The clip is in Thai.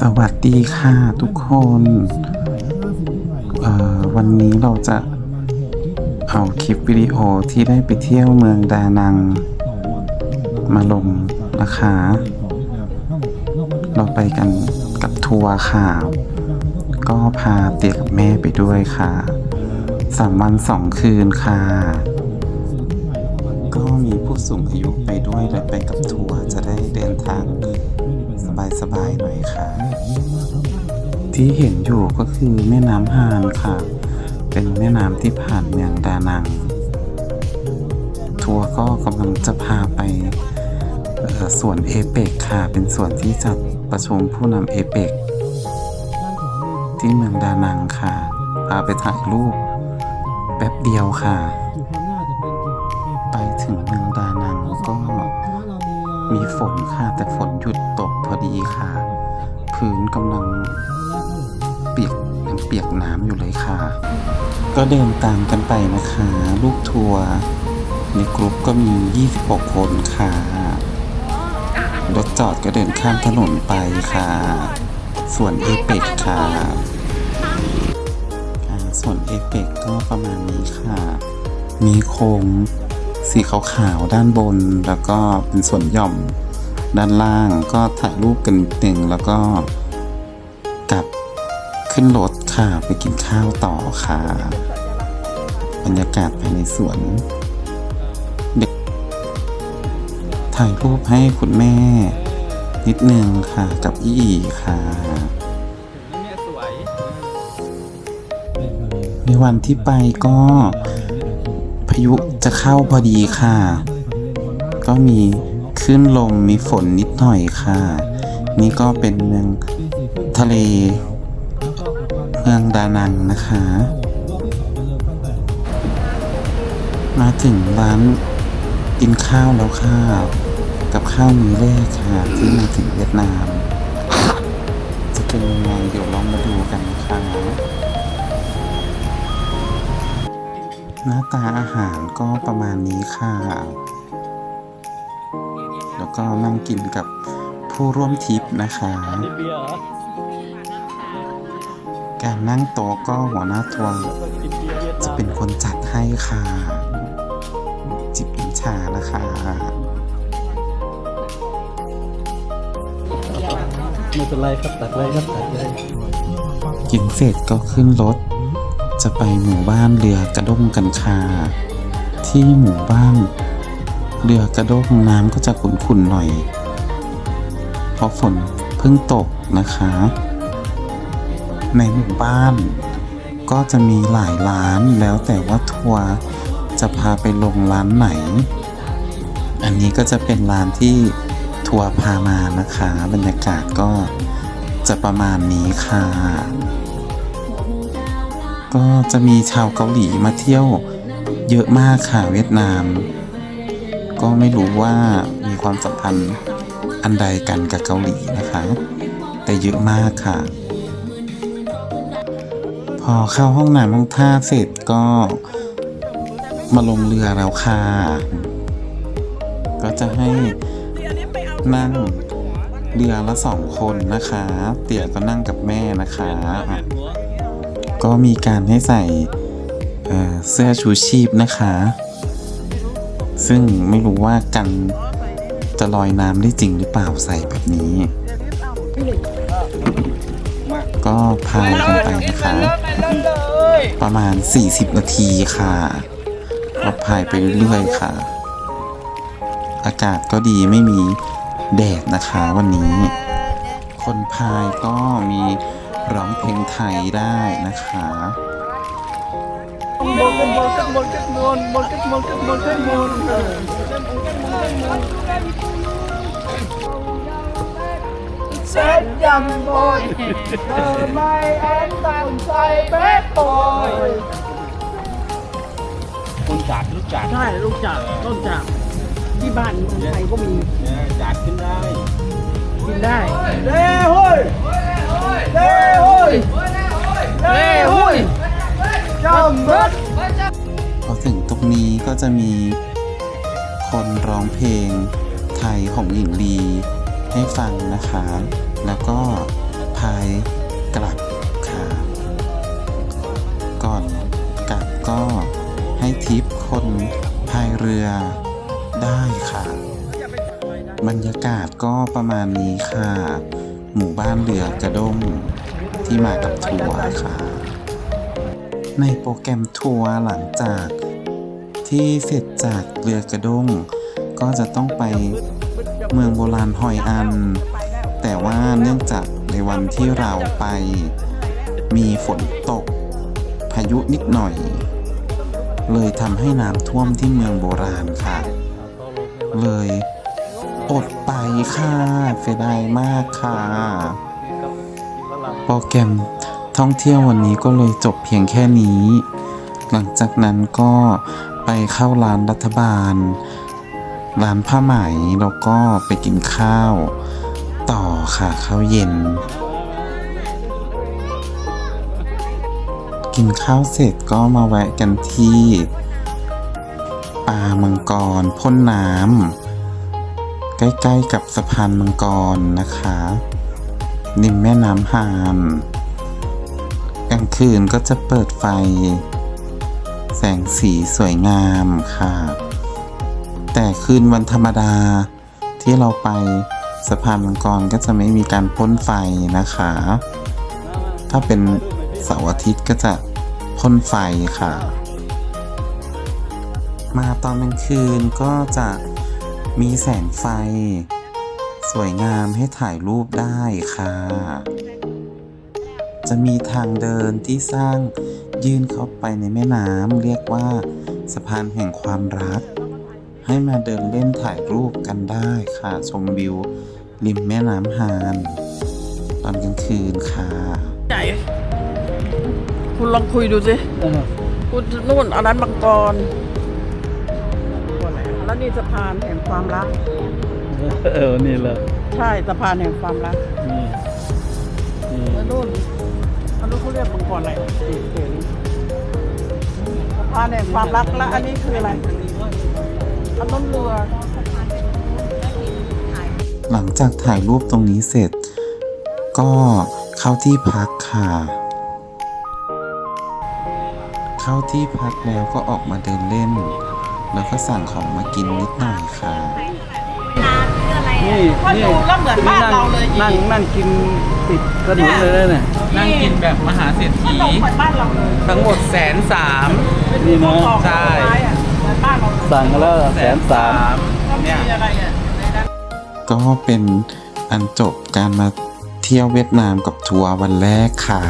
สวัสดีค่ะทุกคนวันนี้เราจะเอาคลิปวิดีโอที่ได้ไปเที่ยวเมืองดานัง มาลงนะคะ เราไปกันกับทัวร์ค่ะ ก็พาเตียกับแม่ไปด้วยค่ะสามวันสองคืนค่ะ ก็มีผู้สูงอายุไปด้วยและไปกับทัวร์จะได้เดินทาง สบายๆหน่อยค่ะที่เห็นอยู่ก็คือแม่น้ำฮานค่ะ เป็นแม่น้ำที่ผ่านเมืองดานัง ทัวร์ก็กำลังจะพาไปเอ่อสวนเอเปกค่ะ เป็นส่วนที่จัดประชุมผู้นำเอเปกที่เมืองดานังค่ะ พาไปถ่ายรูปแป๊บเดียวค่ะ ไปถึงเมืองดา มีฝนค่ะ แต่ฝนหยุดตกพอดีค่ะ พื้นกำลังเปียกยังเปียกน้ำอยู่เลยค่ะ ก็เดินตามกันไปนะคะ ลูกทัวร์ในกลุ่มก็มี 26 คนค่ะรถจอดก็เดินข้ามถนนไปค่ะ ส่วนเอเปกค่ะ ส่วนเอเปกก็ประมาณนี้ค่ะ มีโครง สีขาวๆด้านบน แล้วก็เป็นส่วนหย่อมด้านล่างก็ถ่ายรูปกันนิดหนึ่งแล้วก็กลับขึ้นรถค่ะไปกินข้าวต่อค่ะ บรรยากาศภายในสวนเด็กถ่ายรูปให้คุณแม่ นิดนึงค่ะกับอีอีค่ะเนี่ยสวยในวันที่ไปก็พายุจะเข้าพอดีค่ะ ก็มีคลื่นลมมีฝนนิดหน่อยค่ะ นี่ก็เป็นเมืองทะเล เมืองดานังนะคะ มาถึงร้านกินข้าวแล้วค่ะ กับข้าวมื้อแรกค่ะ ที่มาถึงเวียดนาม จะเป็นยังไงเดี๋ยวลองมาดูกันนะคะ หน้าตาอาหารก็ประมาณนี้ค่ะ แล้วก็นั่งกินกับผู้ร่วมทริปนะคะนี่เบียร์เหรอการนั่งโต๊ะก็หัวหน้าทัวร์กินเบียร์เวียดจะนามเป็นคนจัดให้ค่ะ จิบน้ำชานะคะไม่เป็นไรครับตัดเลยครับตัดเลยกินเสร็จก็ขึ้นรถ จะไปหมู่บ้านเรือกระด้งกันค่ะที่หมู่บ้านเรือกระด้งน้ำก็จะขุ่นๆหน่อย เพราะฝนเพิ่งตกนะคะ ในหมู่บ้านก็จะมีหลายร้านแล้วแต่ว่าทัวร์จะพาไปลงร้านไหน อันนี้ก็จะเป็นร้านที่ทัวร์พามานะคะ บรรยากาศก็จะประมาณนี้ค่ะ ก็จะมีชาวเกาหลีมาเที่ยว เยอะมากค่ะเวียดนาม ก็ไม่รู้ว่ามีความสัมพันธ์อันใดกันกับเกาหลีนะคะ แต่เยอะมากค่ะ พอเข้าห้องน้ำห้องท่าเสร็จก็มาลงเรือแล้วค่ะ ก็จะให้นั่งเรือละสองคนนะคะ เตี่ยก็นั่งกับแม่นะคะอะ ก็มีการให้ใส่เสื้อชูชีพนะคะ ซึ่งไม่รู้ว่ากันจะลอยน้ำได้จริงหรือเปล่าใส่แบบนี้ ก็พายกันไปนะคะ ประมาณ 40 นาทีค่ะก็พายไปเรื่อยๆค่ะ อากาศก็ดีไม่มีแดดนะคะวันนี้ คนพายก็มี ลงไทยได้นะคะมนกันมนกันมนกันมนมนกันมนกันมนกันมนเออเซ็ตยำบอยเออไม่แอนตันใส่แบดบอยคนจากรู้จักใช่ลูกจากต้นจากที่บ้านคนไทยก็มีจากขึ้นได้กินได้เด้ห้ยเด้ห้ย ยเฮ้หุยจอเบิดพอถึงตรงนี้ก็จะมีคนร้องเพลงไทยของหญิงลีให้ฟังนะคะ แล้วก็พายกลับค่ะ ก่อนกลับก็ให้ทิปคนพายเรือได้ค่ะ บรรยากาศก็ประมาณนี้ค่ะ หมู่บ้านเรือกระด้ง ที่มากับทัวร์ค่ะ ในโปรแกรมทัวร์หลังจากที่เสร็จจากเรือกระด้ง ก็จะต้องไปเมืองโบราณหอยอัน แต่ว่าเนื่องจากในวันที่เราไปมีฝนตก พายุนิดหน่อย เลยทำให้น้ำท่วมที่เมืองโบราณค่ะ เลยอดไปค่ะเสียดายมากค่ะ โปรแกรมท่องเที่ยววันนี้ก็เลยจบเพียงแค่นี้ หลังจากนั้นก็ไปเข้าร้านรัฐบาล ร้านผ้าไหมแล้วก็ไปกินข้าว ต่อค่ะข้าวเย็น กินข้าวเสร็จก็มาแวะกันที่ปลามังกรพ่นน้ำใกล้ๆกับสะพานมังกรนะคะ ริมแม่น้ำหานกลางคืนก็จะเปิดไฟ แสงสีสวยงามค่ะ แต่คืนวันธรรมดาที่เราไปสะพานมังกรก็จะไม่มีการพ่นไฟนะคะ ถ้าเป็นเสาร์อาทิตย์ก็จะพ่นไฟค่ะ มาตอนกลางคืนก็จะมีแสงไฟ วยงามให้ถ่ายรูปได้ค่ะ จะมีทางเดินที่สร้างยื่นเข้าไปในแม่น้ำเรียกว่าสะพานแห่งความรัก ให้มาเดินเล่นถ่ายรูปกันได้ค่ะ ชมวิว ริมแม่น้ำฮานตอนกลางคืนค่ะใหญ่คุณลองคุยดูสิคุณนู่นอันนั้นมังกร แล้วนี่สะพานแห่งความรัก เออ นี่แหละใช่สะพานแห่งความรักนี่นี่แล้วนู่นอันนู้นเขาเรียกมังกรอะไรนี่เห็นสะพานแห่งความรักแล้วอันนี้คืออะไรอันนู้นเรือ หลังจากถ่ายรูปตรงนี้เสร็จ ก็เข้าที่พักค่ะ เข้าที่พักแล้วก็ออกมาเดินเล่น แล้วก็สั่งของมากินนิดหน่อยค่ะ นี่ก็นี่ดูแล้วเหมือนบ้านเราเลยนั่งนั่งกินติดถนนเลยนะเนี่ยนั่งกินแบบมหาเศรษก็ฐีดูเหมือนบ้านเราเลยทั้งหมดแสนสาม นี่นะตอกใช่ ไม้อะเหมือนบ้านเราเลยสั่งกันแล้วแสนสามแล้วมีอะไรอะในนั้น ก็เป็นอันจบการมาเที่ยวเวียดนามกับทัวร์วันแรกค่ะ